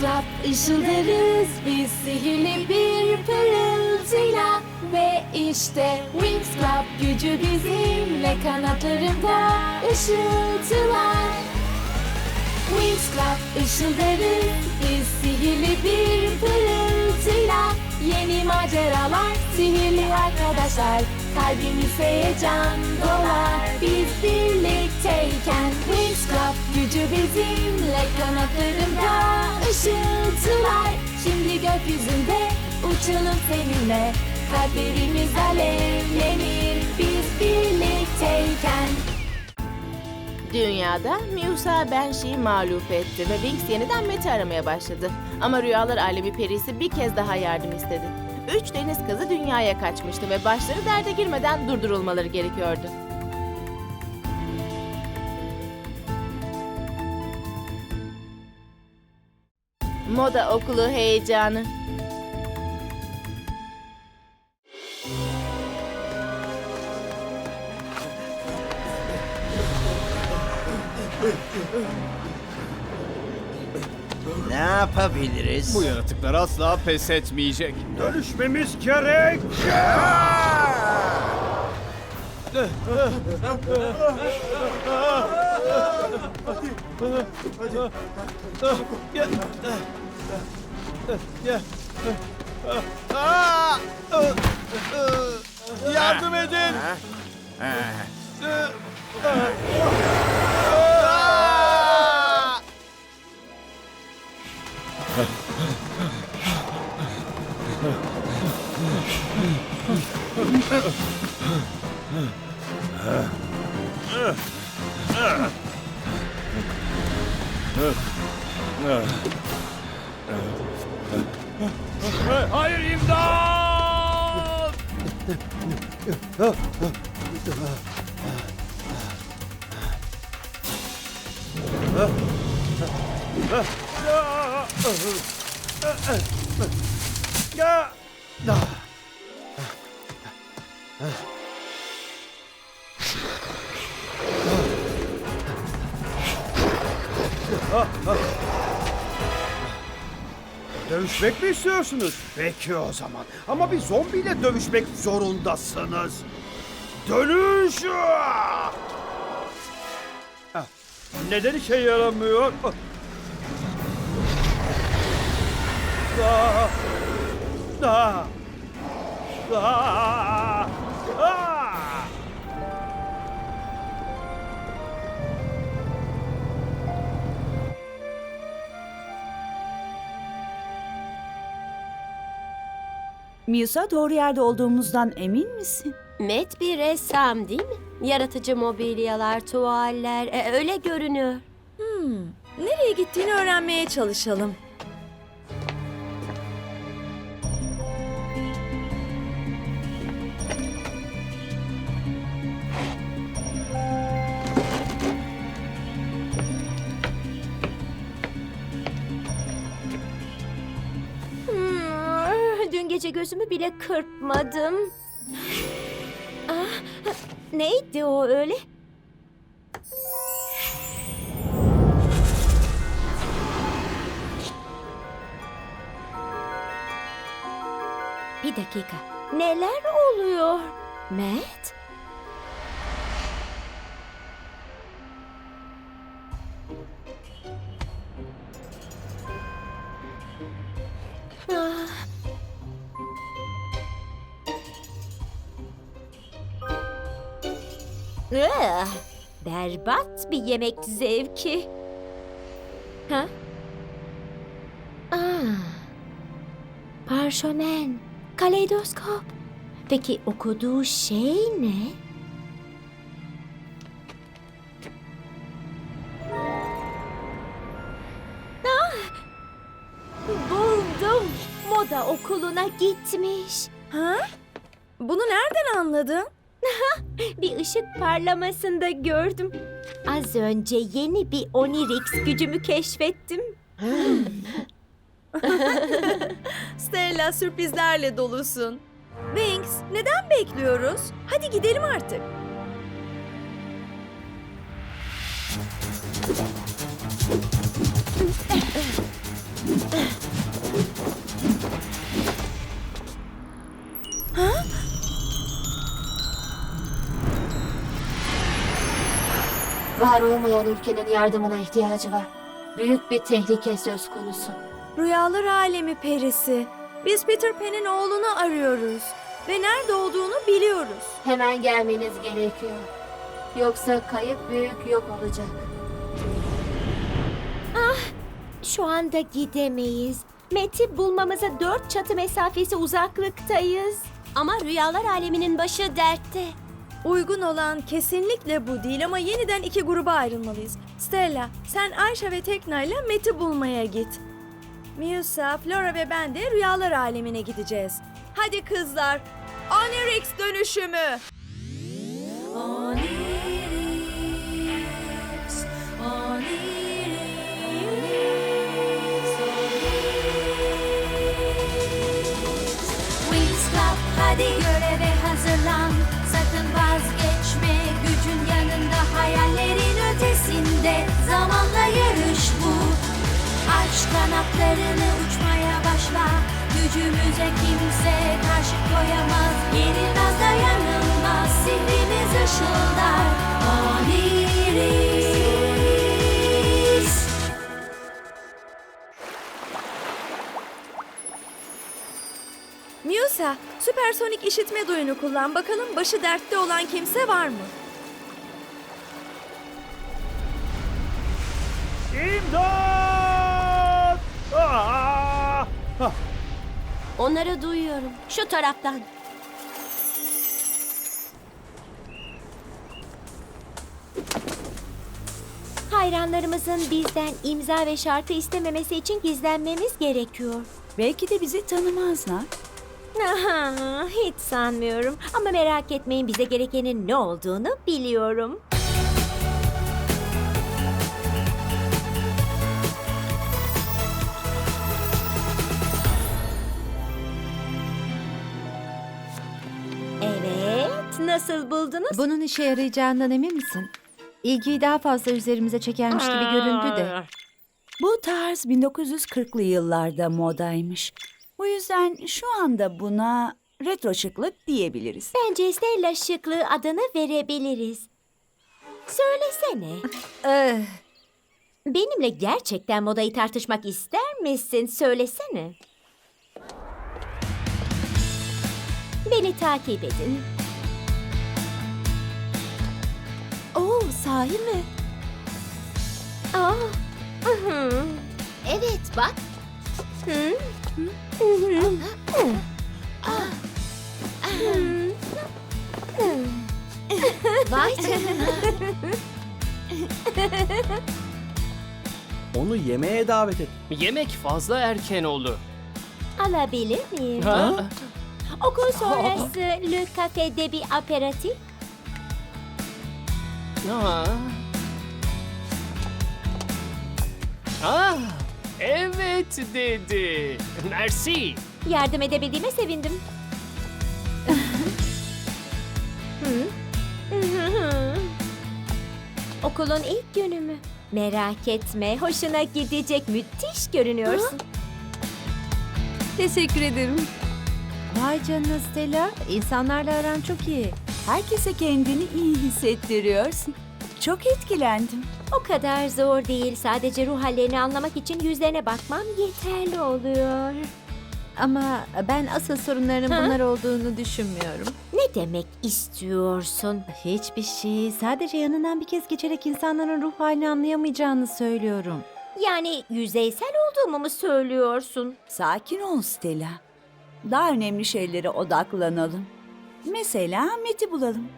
Club ışıldarız biz sihirli bir pırıltıyla Ve işte Wings Club gücü bizimle kanatlarında ışıltılar. Wings Club ışıldarız biz sihirli bir pırıltıyla. Yeni maceralar, sihirli arkadaşlar Kalbimiz heyecan dolar. Biz birlikteyken Wings Club gücü bizimle kanatlarında ışıltılar. Şimdi gökyüzünde uçalım seninle. Kalplerimiz alevlenir. Biz birlikteyken. Dünyada Musa Banshee'yi mağlup etti ve Winx yeniden Mete aramaya başladı. Ama Rüyalar Alemi perisi bir kez daha yardım istedi. Üç deniz kızı dünyaya kaçmıştı ve başları derde girmeden durdurulmaları gerekiyordu. Moda okulu heyecanı. Yapabiliriz? Bu yaratıklar asla pes etmeyecek. Dönüşmemiz gerek. Yardım edin! Hayır imdat! Ya. Dövüşmek mi istiyorsunuz? Peki o zaman. Ama bir zombiyle dövüşmek zorundasınız. Dönüş! Ah, Neden işe yaramıyor? Ah! Ah! Ah! Ah! Musa doğru yerde olduğumuzdan emin misin? Met bir ressam değil mi? Yaratıcı mobilyalar, tuvaller, e, öyle görünüyor. Nereye gittiğini öğrenmeye çalışalım. Bile kırpmadım. Ah, neydi o öyle? Bir dakika. Neler oluyor? Matt? Berbat bir yemek zevki. Ha? Ah. Parşömen, kaleidoskop. Peki okuduğu şey ne? Ah! Buldum. Moda okuluna gitmiş. Ha? Bunu nereden anladın? Bir ışık parlamasında gördüm. Az önce yeni bir Onirix gücümü keşfettim. Stella sürprizlerle dolusun. Wings, neden bekliyoruz? Hadi gidelim artık. var olmayan ülkenin yardımına ihtiyacı var. Büyük bir tehlike söz konusu. Rüyalar alemi perisi. Biz Peter Pan'in oğlunu arıyoruz. Ve nerede olduğunu biliyoruz. Hemen gelmeniz gerekiyor. Yoksa kayıp büyük yok olacak. Şu anda gidemeyiz. Met'i bulmamıza dört çatı mesafesi uzaklıktayız. Ama rüyalar aleminin başı dertte. Uygun olan kesinlikle bu değil ama yeniden iki gruba ayrılmalıyız. Stella, sen Ayşe ve Tekna ile Matt'i bulmaya git. Musa, Flora ve ben de rüyalar alemine gideceğiz. Hadi kızlar, Onyx dönüşümü. Kanatlarını uçmaya başla Gücümüze kimse karşı koyamaz Yenilmez dayanılmaz Sihrimiz ışıldar Oniris Musa, süpersonik işitme duyunu kullan. Bakalım başı dertte olan kimse var mı? İmdat! Aa! Hah, Onları duyuyorum. Şu taraftan. Hayranlarımızın bizden imza ve şarkı istememesi için gizlenmemiz gerekiyor. Belki de bizi tanımazlar. Aha, hiç sanmıyorum. Ama merak etmeyin bize gerekenin ne olduğunu biliyorum. Nasıl buldunuz? Bunun işe yarayacağından emin misin? İlgiyi daha fazla üzerimize çekermiş gibi göründü de. Bu tarz 1940'lı yıllarda modaymış. Bu yüzden şu anda buna retro şıklık diyebiliriz. Bence Stella şıklığı adını verebiliriz. Söylesene. Eh, Benimle gerçekten modayı tartışmak ister misin? Söylesene. Beni takip edin. Oo, sahi mi? Aa. Evet bak vay canına Onu yemeğe davet et. Yemek fazla erken oldu. Alabilir miyim? Ha? Okul sonrası Le Cafe'de bir aperatif. Ha? Ah, evet dedi. Merci. Yardım edebildiğime sevindim. Okulun ilk günü mü? Merak etme, hoşuna gidecek müthiş görünüyorsun. Teşekkür ederim. vay canına Stella. İnsanlarla aran çok iyi. Herkese kendini iyi hissettiriyorsun. Çok etkilendim. O kadar zor değil. Sadece ruh hallerini anlamak için yüzlerine bakmam yeterli oluyor. Ama ben asıl sorunlarının Ha? bunlar olduğunu düşünmüyorum. Ne demek istiyorsun? Hiçbir şey. Sadece yanından bir kez geçerek insanların ruh halini anlayamayacağını söylüyorum. Yani yüzeysel olduğumu mu söylüyorsun? Sakin ol Stella. Daha önemli şeylere odaklanalım. Mesela Met'i bulalım.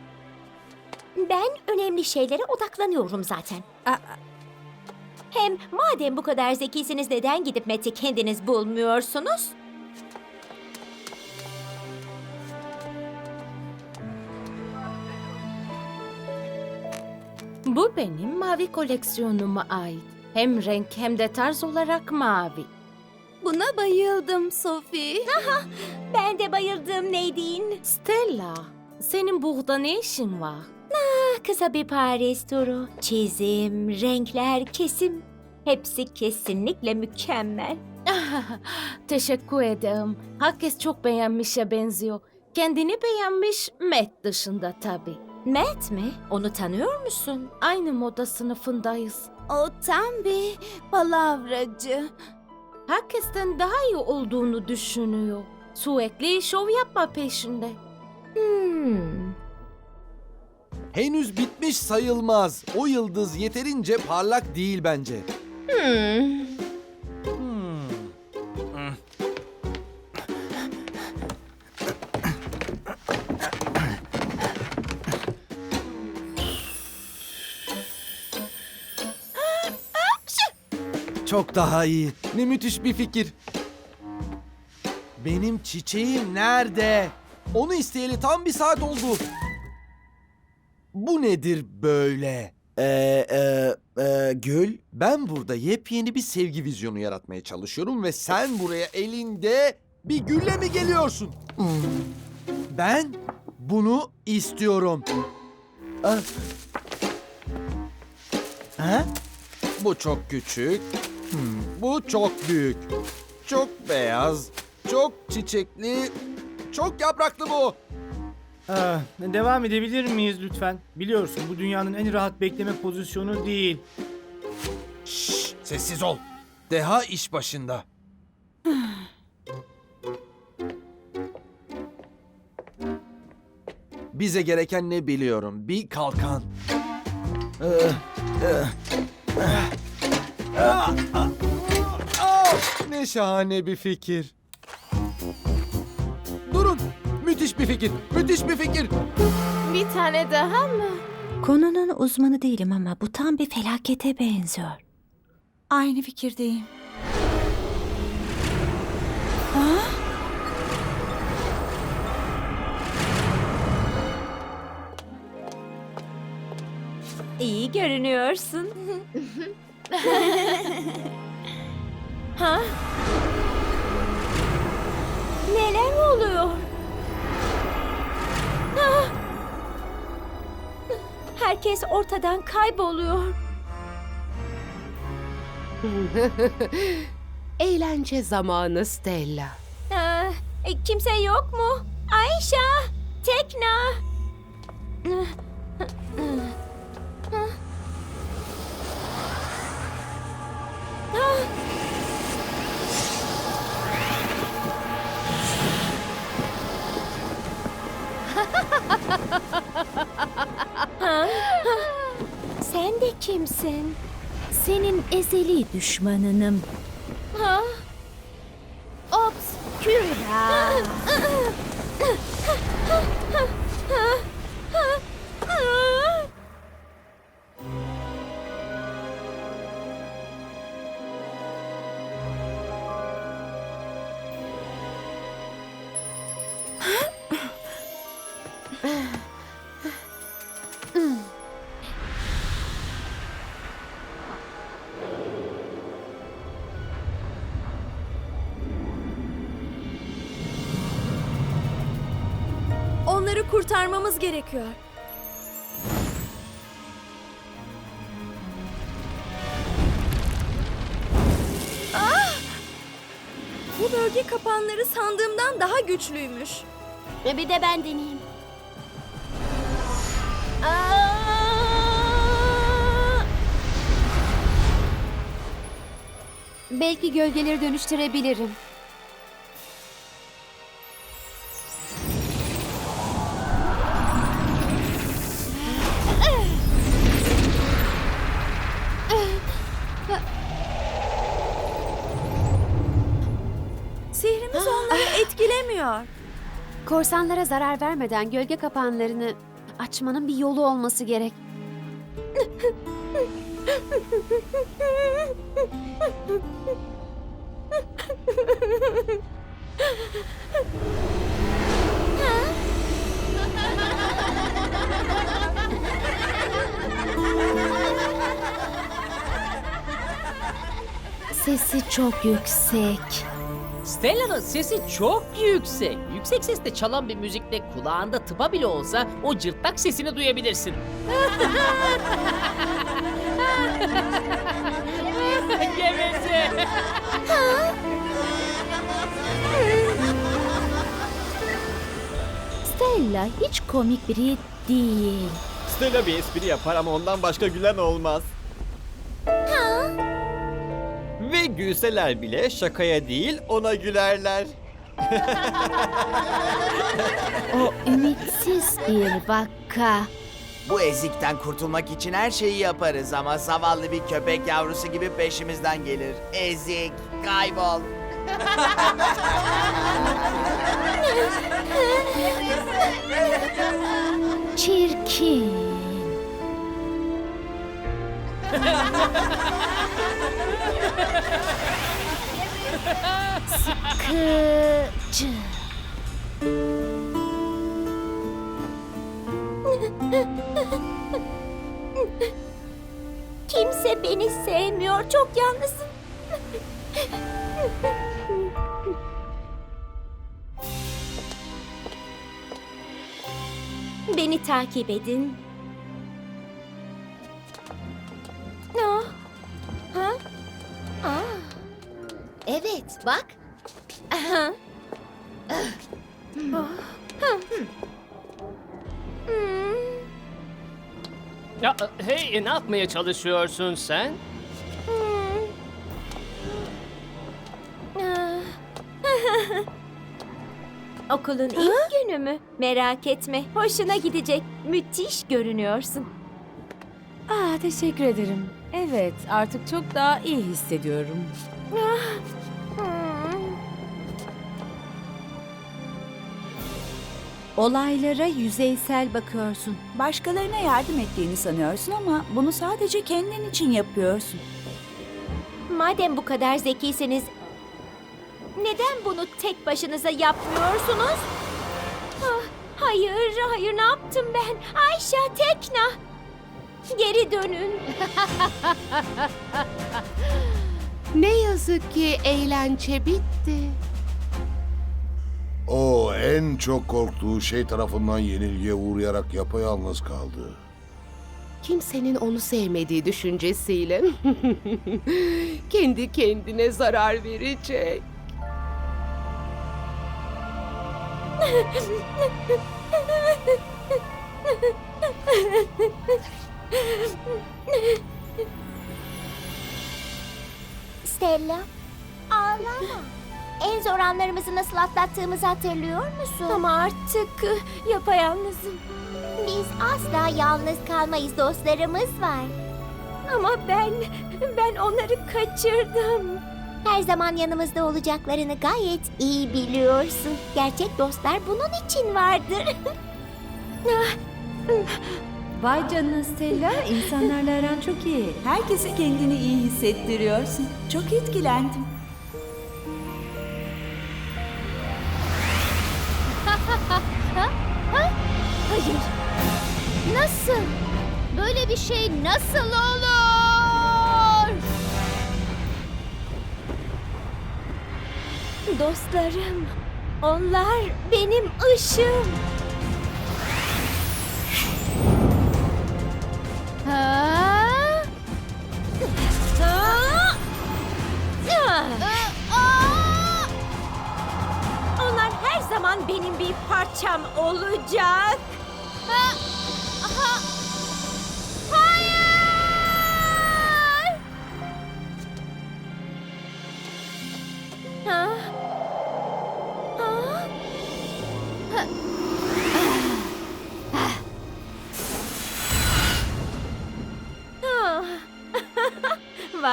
Ben önemli şeylere odaklanıyorum zaten. Aa, Hem madem bu kadar zekisiniz neden gidip Matt'i kendiniz bulmuyorsunuz? Bu benim mavi koleksiyonuma ait. Hem renk hem de tarz olarak mavi. Buna bayıldım Sophie. Ben de bayıldım Nadine. Stella, senin burada ne işin var? Kısa bir Paris turu. Çizim, renkler, kesim. Hepsi kesinlikle mükemmel. Teşekkür ederim. Herkes çok beğenmişe benziyor. Kendini beğenmiş, Matt dışında tabii. Matt mi? Onu tanıyor musun? Aynı moda sınıfındayız. O tam bir palavracı. Herkesten daha iyi olduğunu düşünüyor. Sürekli şov yapma peşinde. Hmm. Henüz bitmiş sayılmaz. O yıldız yeterince parlak değil bence. Hmm. Çok daha iyi. Ne müthiş bir fikir. Benim çiçeğim nerede? Onu isteyeli tam bir saat oldu. Bu nedir böyle? Ee, e, e, Gül, ben burada yepyeni bir sevgi vizyonu yaratmaya çalışıyorum ve sen buraya elinde bir gülle mi geliyorsun? Ben bunu istiyorum. Ah. Ha? Bu çok küçük. Hmm, bu çok büyük. Çok beyaz. Çok çiçekli. Çok yapraklı bu. Aa, devam edebilir miyiz lütfen? Biliyorsun bu dünyanın en rahat bekleme pozisyonu değil. Şşş, sessiz ol. Deha iş başında. Bize gereken ne biliyorum? Bir kalkan. Ee, e, ah, Ne şahane bir fikir. Durun. Müthiş bir fikir. Müthiş bir fikir. Bir tane daha mı? Konunun uzmanı değilim ama bu tam bir felakete benziyor. Aynı fikirdeyim. İyi görünüyorsun. ha? Neler oluyor? Ha? Herkes ortadan kayboluyor. Eğlence zamanı Stella. Ha, e, kimse yok mu? Ayşe, Tekna. Sen de kimsin? Senin ezeli düşmanınım. Ha? Obsküra. kurtarmamız gerekiyor. Ah! Bu bölge kapanları sandığımdan daha güçlüymüş. E, Bir de ben deneyeyim. Belki gölgeleri dönüştürebilirim. Korsanlara zarar vermeden gölge kapanlarını açmanın bir yolu olması gerek. Sesi çok yüksek. Stella'nın sesi çok yüksek. Yüksek sesle çalan bir müzikle kulağında tıpa bile olsa o cırtlak sesini duyabilirsin. Geveze. Stella, Stella hiç komik biri değil. Stella bir espri yapar ama ondan başka gülen olmaz. Gülseler bile şakaya değil ona gülerler. O ümitsiz bir vaka. Bu ezikten kurtulmak için her şeyi yaparız ama zavallı bir köpek yavrusu gibi peşimizden gelir. Ezik, kaybol. Çirkin. Sıkıcı. Kimse beni sevmiyor. Çok yalnızım. Beni takip edin. Evet, bak. Aha. Ah. Hmm. Ya hey ne yapmaya çalışıyorsun sen? Hmm. Ah. Okulun ilk günü mü? Merak etme. Hoşuna gidecek. Müthiş görünüyorsun. Ah teşekkür ederim. Evet artık çok daha iyi hissediyorum. Hmm. Olaylara yüzeysel bakıyorsun. Başkalarına yardım ettiğini sanıyorsun ama bunu sadece kendin için yapıyorsun. Madem bu kadar zekisiniz, neden bunu tek başınıza yapmıyorsunuz? Ah, hayır, hayır ne yaptım ben? Ayşe, Tekna. Geri dönün. Ne yazık ki eğlence bitti. O en çok korktuğu şey tarafından yenilgiye uğrayarak yapayalnız kaldı. Kimsenin onu sevmediği düşüncesiyle kendi kendine zarar verecek. zor anlarımızı nasıl atlattığımızı hatırlıyor musun? Ama artık yapayalnızım. Biz asla yalnız kalmayız, dostlarımız var. Ama ben, ben onları kaçırdım. Her zaman yanımızda olacaklarını gayet iyi biliyorsun. Gerçek dostlar bunun için vardır. Vay canına Stella, insanlarla aran çok iyi. Herkese kendini iyi hissettiriyorsun. Çok etkilendim. Nasıl? Böyle bir şey nasıl olur? Dostlarım, onlar benim ışığım. Ha? Ah! Onlar her zaman benim bir parçam olacak.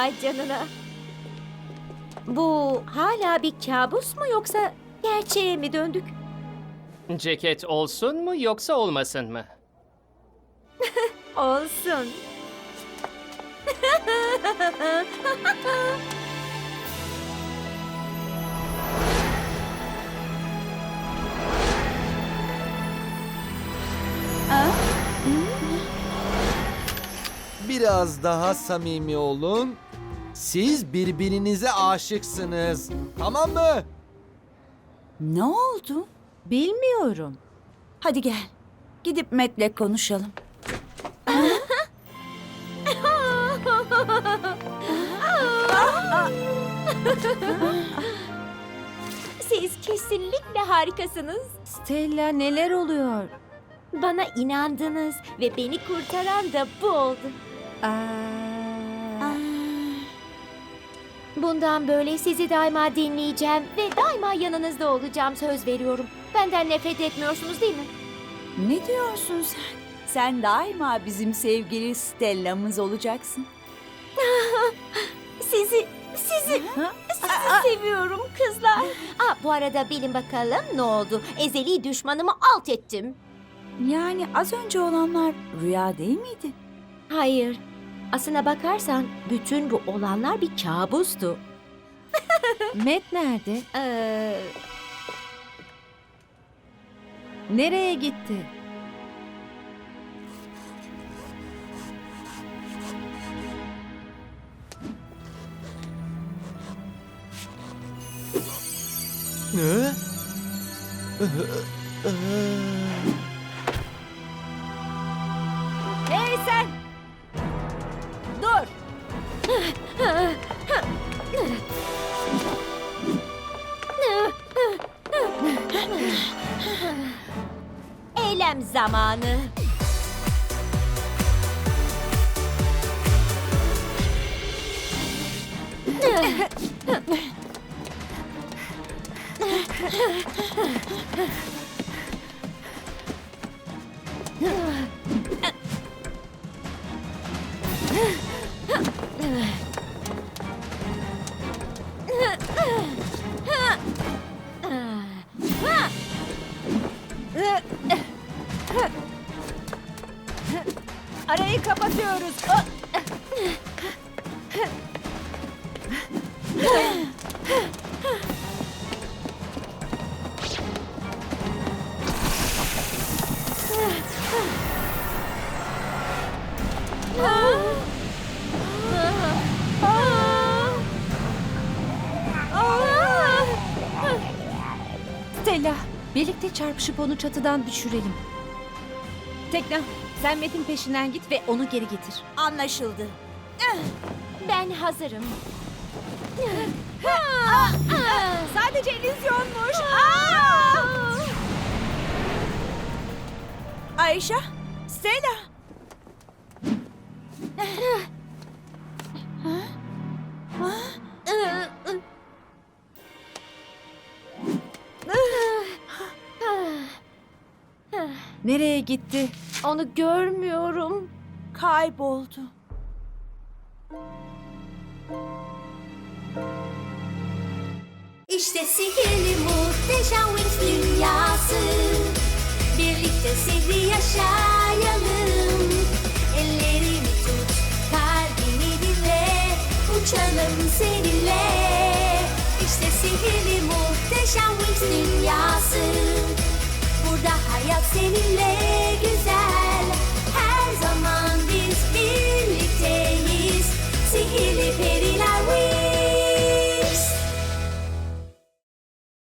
Vay canına. Bu hala bir kabus mu yoksa gerçeğe mi döndük? Ceket olsun mu yoksa olmasın mı? Olsun. Biraz daha samimi olun. Siz birbirinize aşıksınız. Tamam mı? Ne oldu? Bilmiyorum. Hadi gel. Gidip Matt'le konuşalım. Siz Kesinlikle harikasınız. Stella neler oluyor? Bana inandınız ve beni kurtaran da bu oldu. Bundan böyle sizi daima dinleyeceğim ve daima yanınızda olacağım söz veriyorum. Benden nefret etmiyorsunuz değil mi? Ne diyorsun sen? Sen daima bizim sevgili Stella'mız olacaksın. Sizi, sizi, sizi seviyorum kızlar. Aa, bu arada bilin bakalım ne oldu? Ezeli düşmanımı alt ettim. Yani az önce olanlar rüya değil miydi? Hayır. Aslına bakarsan bütün bu olanlar bir kabustu. Matt nerede? Ee, Nereye gitti? Ne? Hey sen! Eylem zamanı. Arayı çarpışıp onu çatıdan düşürelim. Tekna, sen Matt'in peşinden git ve onu geri getir. Anlaşıldı. Ben hazırım. Sadece illüzyonmuş. Ayşe, Stella. Nereye gitti? Onu görmüyorum. Kayboldu. İşte sihirli muhteşem Wings dünyası Birlikte sihri yaşayalım Ellerimi tut, kalbimi dinle Uçalım seninle İşte sihirli muhteşem Wings dünyası Burada hayat seninle